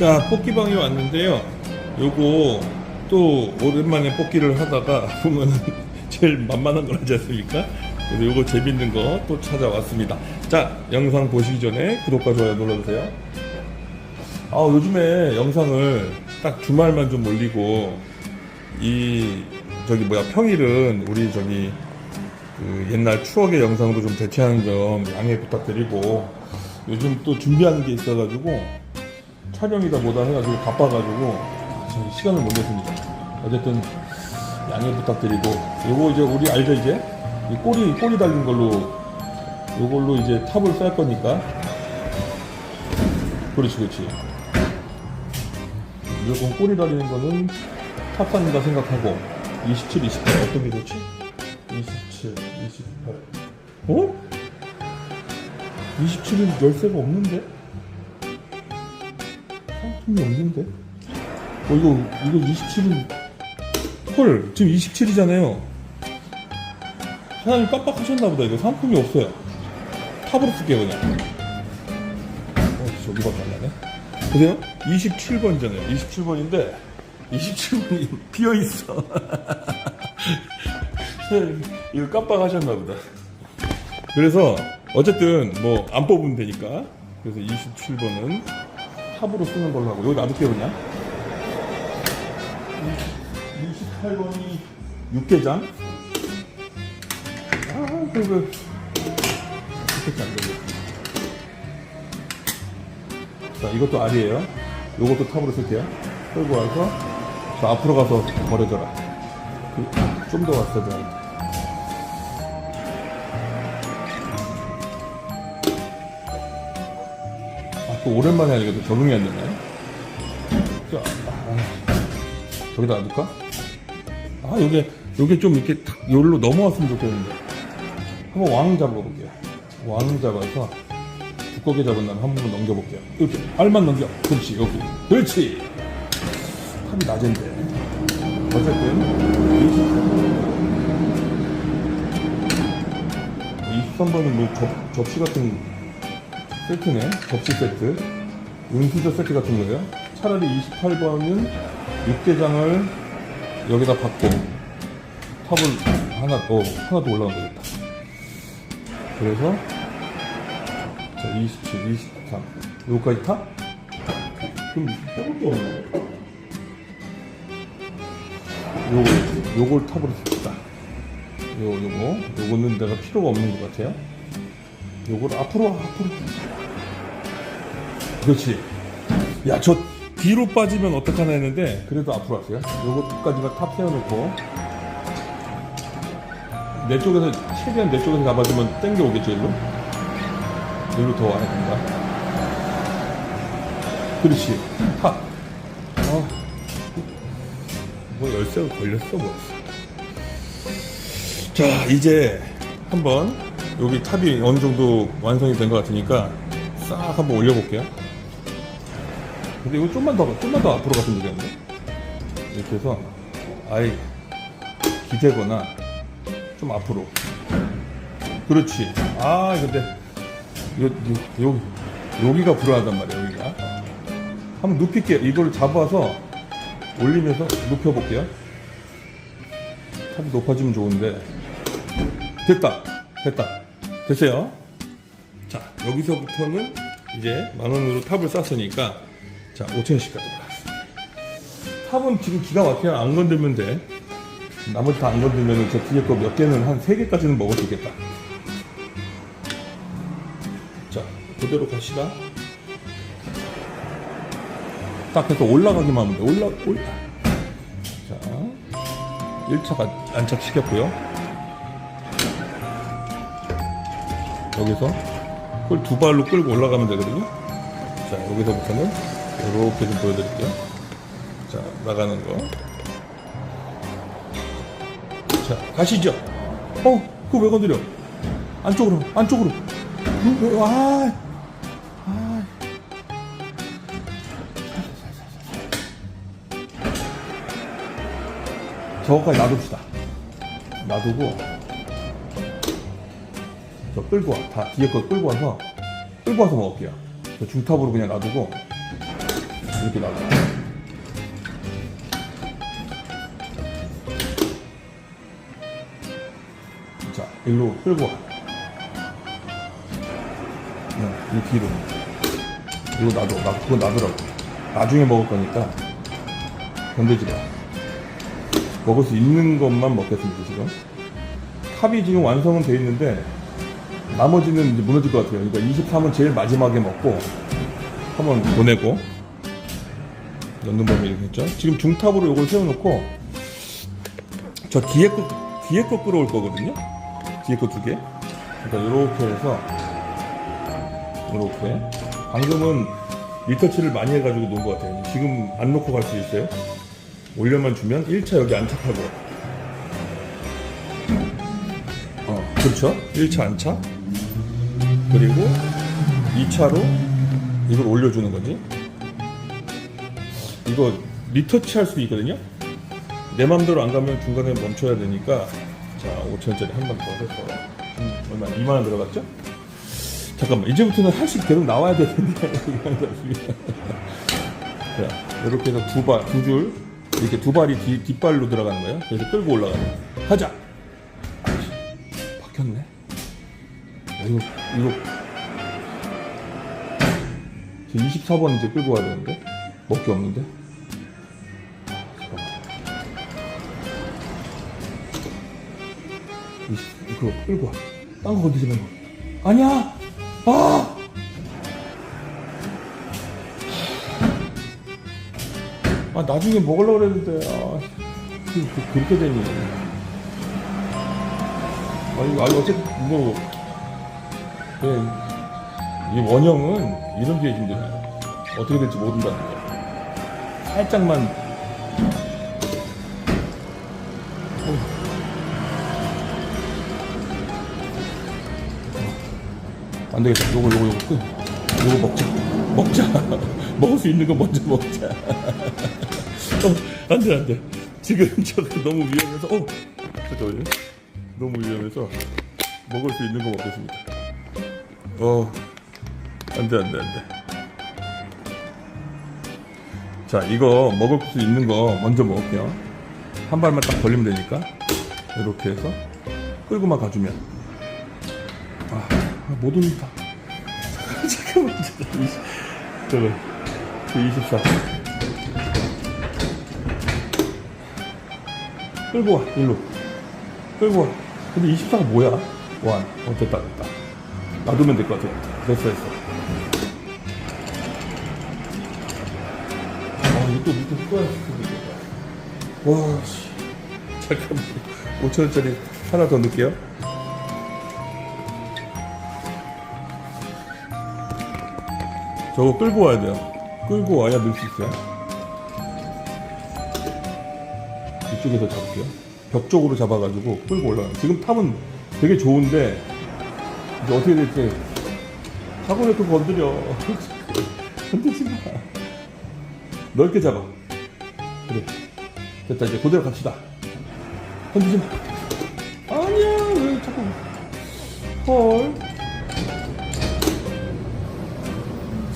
자, 뽑기방에 왔는데요. 요거 또 오랜만에 뽑기를 하다가 보면 제일 만만한 걸 하지 않습니까? 그래서 요거 재밌는 거 또 찾아왔습니다. 자, 영상 보시기 전에 구독과 좋아요 눌러주세요. 아, 요즘에 영상을 딱 주말만 좀 올리고 이 저기 뭐야 평일은 우리 저기 그 옛날 추억의 영상으로 좀 대체하는 점 양해 부탁드리고 요즘 또 준비하는 게 있어가지고 촬영이다 뭐다 해가지고 바빠가지고 지금 시간을 못 냈습니다. 어쨌든 양해 부탁드리고 요거 이제 우리 알죠 이제 이 꼬리 꼬리 달린 걸로 요걸로 이제 탑을 쌀 거니까 그렇지 그렇지 무조건 꼬리 달리는 거는 탑산이다 생각하고 27, 28 어떤 게 좋지? 27, 28 어? 27은 열쇠가 없는데? 상품이 없는데? 어 이거 이거 27은 헐 지금 27이잖아요. 사장님 깜빡하셨나 보다. 이거 상품이 없어요. 탑으로 쓸게요 그냥. 어 저기밖에 안 나네. 보세요. 27번이잖아요. 27번인데 27번이 비어있어. 이거 깜빡하셨나 보다. 그래서 어쨌든 뭐 안 뽑으면 되니까. 그래서 27번은 탑으로 쓰는 걸로 하고. 여기 놔둘게요 그냥 28번이 육개장? 아 그거 육개장 자 이것도 알이에요. 요것도 탑으로 쓸게요. 끌고 와서 저 앞으로 가서 버려줘라. 그, 좀더 왔어야 돼 아, 또 오랜만에 하니까 또 적응이 안 되네. 자, 아, 저기다 놔둘까? 아, 요게, 요게 좀 이렇게 탁, 여기로 넘어왔으면 좋겠는데. 한번 왕 잡아볼게요. 왕 잡아서 두껍게 잡은 다음에 한 번만 넘겨볼게요. 이렇게, 알만 넘겨. 그렇지, 여기. 그렇지! 탑이 낮은데. 어쨌든, 23번은 뭐 접, 접시 같은 세트네. 접시 세트. 은수저 세트 같은 거예요. 차라리 28번은 육개장을 여기다 받고 탑을 하나 더, 하나 더 올라가면 되겠다. 그래서 자, 27, 23. 여기까지 탑? 그럼 해볼 게 없네. 요거, 요걸 탑으로 씁시다. 요, 요거. 요거는 내가 필요가 없는 것 같아요. 요걸 앞으로, 앞으로. 그렇지. 야, 저 뒤로 빠지면 어떡하나 했는데, 그래도 앞으로 왔어요. 요것까지만 탑 세워놓고, 내 쪽에서, 최대한 내 쪽에서 잡아주면 땡겨 오겠죠, 일로? 일로 더 와야 된다. 그렇지. 탑. 어. 뭐 열쇠가 걸렸어, 뭐. 자, 이제 한번 여기 탑이 어느 정도 완성이 된 것 같으니까 싹 한번 올려볼게요. 근데 이거 좀만 더, 좀만 더 앞으로 갔으면 되겠는데? 이렇게 해서, 아예 기대거나 좀 앞으로. 그렇지. 아, 근데, 요, 요, 요, 여기가 불안하단 말이에요, 여기가. 한번 눕힐게요. 이걸 잡아서 올리면서 눕혀볼게요. 탑이 높아지면 좋은데. 됐다. 됐다. 됐어요. 자, 여기서부터는 이제 만 원으로 탑을 쌌으니까 자, 5천원씩 가져가. 탑은 지금 기가 막히게 안 건들면 돼. 나머지 다 안 건들면 저 뒤에 거 몇 개는 한세 개까지는 먹을 수 있겠다. 자, 그대로 갑시다. 딱 해서 올라가기만 하면 돼. 올라, 올라. 자, 1차가 안착시켰고요. 여기서 그걸 두 발로 끌고 올라가면 되거든요. 자, 여기서부터는 이렇게 좀 보여드릴게요. 자, 나가는 거. 자, 가시죠. 어, 그거 왜 건드려? 안쪽으로, 안쪽으로. 음, 왜, 와, 아. 저거까지 놔둡시다. 놔두고, 저 끌고 와. 다 뒤에 거 끌고 와서 끌고 와서 먹을게요. 저 중탑으로 그냥 놔두고 이렇게 나가. 자, 일로 끌고 와. 네, 이 뒤로. 이거 놔둬. 나, 그거 놔두라고. 나중에 먹을 거니까 건들지 마. 먹을 수 있는 것만 먹겠습니다, 지금. 탑이 지금 완성은 돼 있는데, 나머지는 이제 무너질 것 같아요. 그러니까 23은 제일 마지막에 먹고, 한번 보내고, 넣는 범위 이렇게 했죠. 지금 중탑으로 이걸 세워놓고, 저 뒤에 거, 뒤에 거 끌어올 거거든요. 뒤에 거 두 개. 그러니까 이렇게 해서, 이렇게. 방금은 리터치를 많이 해가지고 놓은 것 같아요. 지금 안 놓고 갈 수 있어요. 올려만 주면 1차 여기 안착하고. 어, 그렇죠. 1차 안착. 그리고 2차로 이걸 올려주는 거지. 이거 리터치 할 수 있거든요. 내 맘대로 안 가면 중간에 멈춰야 되니까 자 5천원짜리 한 번 더 해서 음, 얼마 2만 원 들어갔죠? 잠깐만 이제부터는 하나씩 계속 나와야 되는데 자 이렇게 해서 두 발 두 줄. 이렇게 두 발이 뒤, 뒷발로 들어가는 거예요. 그래서 끌고 올라가는 거예요. 박혔네. 야, 이거 이거. 지금 24번 이제 끌고 와야 되는데? 먹기 없는데 이- 그거 끌고 와. 딴거 건드지 말고. 아니야! 아! 아, 나중에 먹으려고 그랬는데, 아, 그, 그, 그렇게 되니. 아니, 아니, 어쨌든, 뭐, 예, 이 원형은 이런 게 힘들어요. 어떻게 될지 모른다는 거. 살짝만. 안 되겠다. 요거, 요거, 요거 끝. 요거 먹자. 먹자. 먹을 수 있는 거 먼저 먹자. 어, 안 돼, 안 돼. 지금 저거 너무 위험해서, 어, 잠깐만요. 너무 위험해서 먹을 수 있는 거 먹겠습니다. 어, 안 돼, 안 돼, 안 돼. 자, 이거 먹을 수 있는 거 먼저 먹을게요. 한 발만 딱 벌리면 되니까. 이렇게 해서 끌고만 가주면. 아, 못 올린다. 잠깐만, 잠깐만. 저거, 그 24. 끌고 와, 일로. 끌고 와. 근데 24가 뭐야? 와, 어, 됐다, 됐다. 놔두면 될 것 같아. 됐어, 됐어. 아, 이거 밑에 또 와, 씨. 잠깐만. 5천원짜리 하나 더 넣을게요. 저거 끌고 와야 돼요. 끌고 와야 넣을 수 있어요. 이쪽에서 잡을게요. 벽 쪽으로 잡아가지고 끌고 올라가요. 지금 탑은 되게 좋은데, 이제 어떻게 될지, 사고를 또 건드려. 건드지 마. 넓게 잡아. 그래. 됐다. 이제 그대로 갑시다. 건드지 마. 아니야, 왜 자꾸. 헐.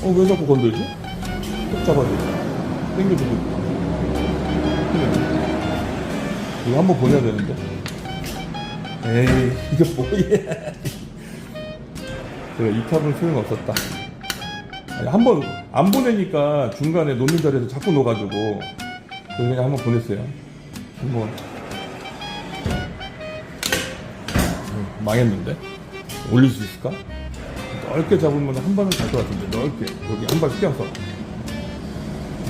어, 왜 자꾸 건들지? 꼭 잡아야 돼. 땡겨주고. 그래. 이거 한번 보내야 되는데. 에이, 이게 뭐야. 제가 이 탑은 소용없었다. 한 번 안 보내니까 중간에 놓는 자리에서 자꾸 놓아가지고. 그냥 한번 보냈어요. 한번. 음, 망했는데? 올릴 수 있을까? 넓게 잡으면 한 번은 갈 것 같은데 넓게. 여기 한 발 껴서.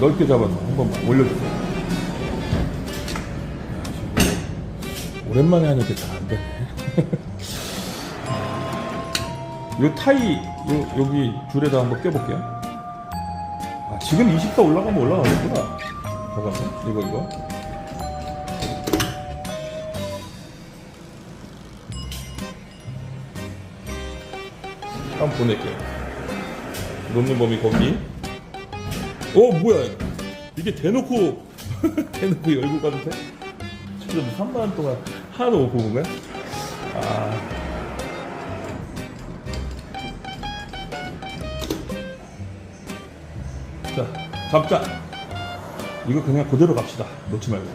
넓게 잡아서 한 번만 올려주세요. 야, 지금 오랜만에 하니까 잘 안 되네. 요 타이 요, 여기 줄에다 한번 껴볼게요. 아 지금 20도 올라가면 올라가겠구나. 잠깐만 이거 이거 한번 보낼게요. 놓는 범위 거기. 어 뭐야? 이게 대놓고 대놓고 열고 가도 돼? 지금 3만 원 동안 하나도 못 보는 거야? 아. 자, 잡자. 이거 그냥 그대로 갑시다. 놓지 말고.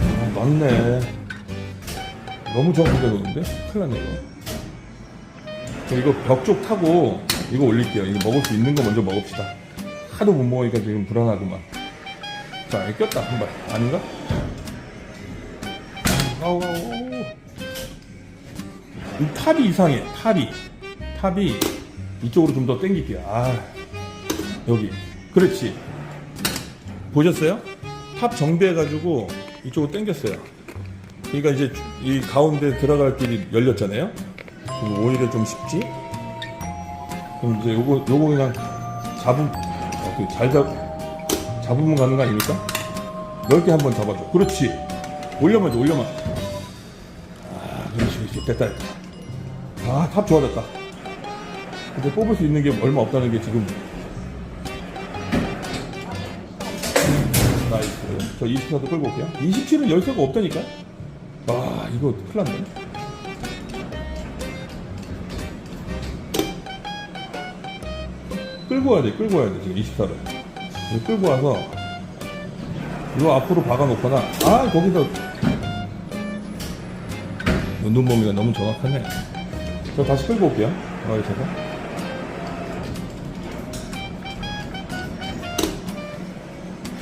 아, 맞네. 너무 정확하게 놓는데? 큰일 났네, 이거. 이거 벽 쪽 타고 이거 올릴게요. 이거 먹을 수 있는 거 먼저 먹읍시다. 하도 못 먹으니까 지금 불안하구만. 자, 여기 꼈다, 한 발. 아닌가? 아우, 아우, 아우. 이 탑이 이상해, 탑이. 탑이 이쪽으로 좀 더 당길게요. 아, 여기. 그렇지. 보셨어요? 탑 정비해가지고 이쪽으로 당겼어요. 그러니까 이제 이 가운데 들어갈 길이 열렸잖아요. 그럼 오히려 좀 쉽지? 그럼 이제 요거, 요거 그냥 잡음, 어떻게 잘 잡, 잡으면 가는 거 아닙니까? 넓게 한번 잡아줘. 그렇지. 올려만 줘, 올려만. 아, 그렇지, 그렇지. 됐다, 됐다. 아, 탑 좋아졌다. 근데 뽑을 수 있는 게 얼마 없다는 게 지금. 나이스. 저 24도 끌고 올게요. 27은 열쇠가 없다니까? 아, 이거 큰일 났네. 끌고 와야 돼, 끌고 와야 돼, 지금 24를. 끌고 와서, 이거 앞으로 박아놓거나, 아, 거기서, 눈범위가 너무 정확하네. 저 다시 끌고 올게요. 가만히 있어서.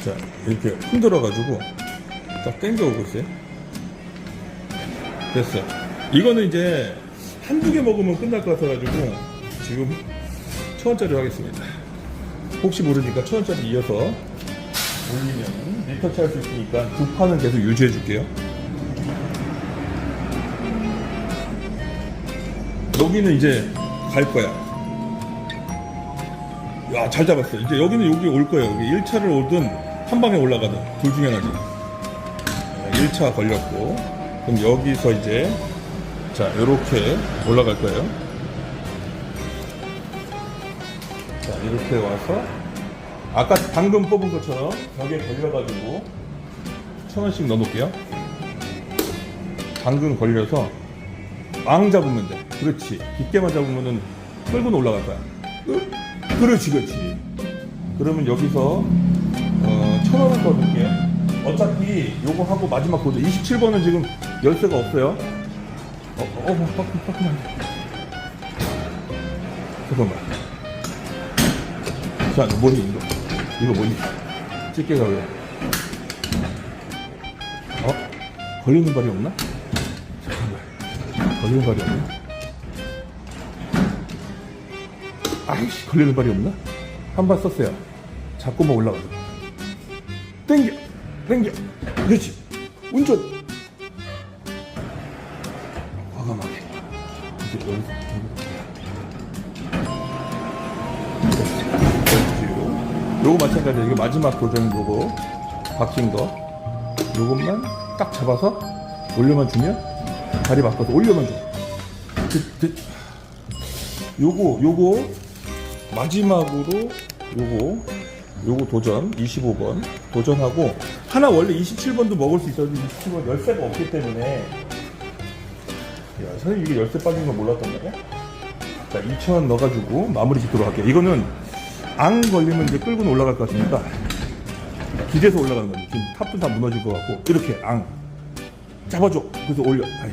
자, 이렇게 흔들어 가지고, 딱 당겨 오고 있어요. 됐어요. 이거는 이제 한두 개 먹으면 끝날 것 같아 가지고, 지금 천 원짜리 하겠습니다. 혹시 모르니까 천 원짜리 이어서 올리면 리터 차할 수 있으니까 두 판은 계속 유지해 줄게요. 여기는 이제 갈 거야. 야, 잘 잡았어. 이제 여기는 여기 올 거예요. 여기 1차를 오든 한 방에 올라가든 둘 중에 하나지. 1차 걸렸고. 그럼 여기서 이제 자, 이렇게 올라갈 거예요. 이렇게 와서 아까 방금 뽑은 것처럼 벽에 걸려가지고 천 원씩 넣어놓을게요. 방금 걸려서 앙 잡으면 돼. 그렇지. 깊게만 잡으면은 끌고 올라갈 거야. 으? 그렇지, 그렇지. 그러면 여기서 어, 천 원을 더 넣을게요. 어차피 요거 하고 마지막 보죠. 27번은 지금 열쇠가 없어요. 어, 어, 어, 빡, 빡, 잠깐만. 자, 너 뭐니, 이거? 이거 뭐니? 집게가 왜? 어? 걸리는 발이 없나? 잠깐만. 걸리는 발이 없나? 아이씨, 걸리는 발이 없나? 한발 썼어요. 자꾸만 올라가죠. 땡겨! 땡겨! 그렇지. 운전! 요거 마찬가지야. 이거 마지막 도전 요거 박힌 거. 요것만 딱 잡아서 올려만 주면 다리 바꿔서 올려만 줘. 요거 요거 마지막으로 요거 요거 도전 25번 도전하고 하나 원래 27번도 먹을 수 있었는데 27번 열쇠가 없기 때문에 야 선생님 이게 열쇠 빠진 거 몰랐단 말이야? 자 2,000원 넣어가지고 마무리 짓도록 할게요 이거는 앙 걸리면 이제 끌고 올라갈 것 같으니까 기대서 올라가는 거지. 지금 탑도 다 무너질 것 같고 이렇게 앙 잡아줘. 그래서 올려. 아이.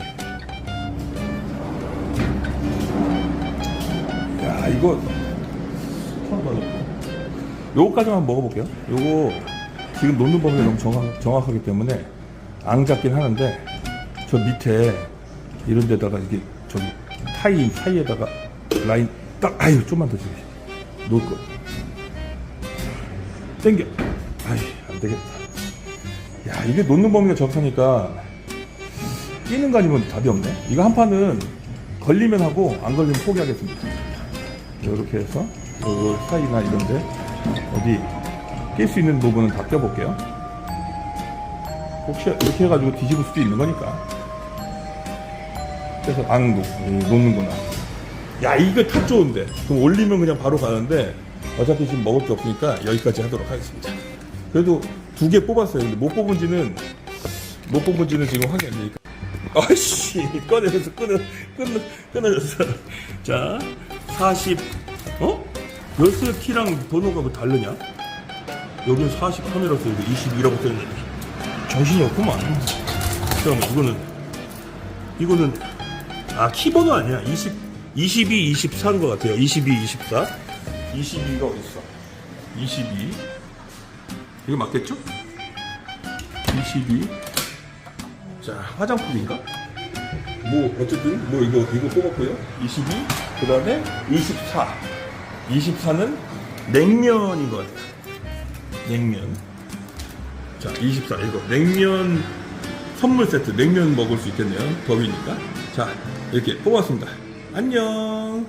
야 이거 처음 봐요. 요거까지만 먹어볼게요. 요거 지금 놓는 범위가 너무 정확, 정확하기 때문에 앙 잡긴 하는데 저 밑에 이런 데다가 이게 저기 타이 사이에다가 라인 딱 아유 좀만 더 주세요. 놓을 거. 땡겨. 아이, 안 되겠다. 야, 이게 놓는 범위가 정확하니까 끼는 거 아니면 답이 없네. 이거 한 판은 걸리면 하고 안 걸리면 포기하겠습니다. 이렇게 해서 그 사이나 이런데 어디 낄 수 있는 부분은 다 껴볼게요. 혹시 이렇게 해가지고 뒤집을 수도 있는 거니까. 그래서 안 놓, 놓는구나. 야, 이거 탑 좋은데. 그럼 올리면 그냥 바로 가는데 어차피 지금 먹을 게 없으니까 여기까지 하도록 하겠습니다. 그래도 두 개 뽑았어요. 근데 못 뽑은 지는, 못 뽑은 지는 지금 확인 안 되니까. 아이씨, 꺼내서 끊어, 끊어, 끊어졌어. 자, 40, 어? 열쇠 키랑 번호가 뭐 다르냐? 여기는 43이라고 써있는데 22라고 써있는데 정신이 없구만 잠깐만 이거는 이거는 아 키번호 아니야 20, 22, 24인 것 같아요 22, 24 22가 어딨어 22 이거 맞겠죠? 22 자, 화장품인가? 뭐, 어쨌든, 뭐, 이거, 이거 뽑았고요. 22, 그 다음에 24. 24는 냉면인 것 같아요. 냉면. 자, 24. 이거. 냉면 선물 세트. 냉면 먹을 수 있겠네요. 더위니까. 자, 이렇게 뽑았습니다. 안녕.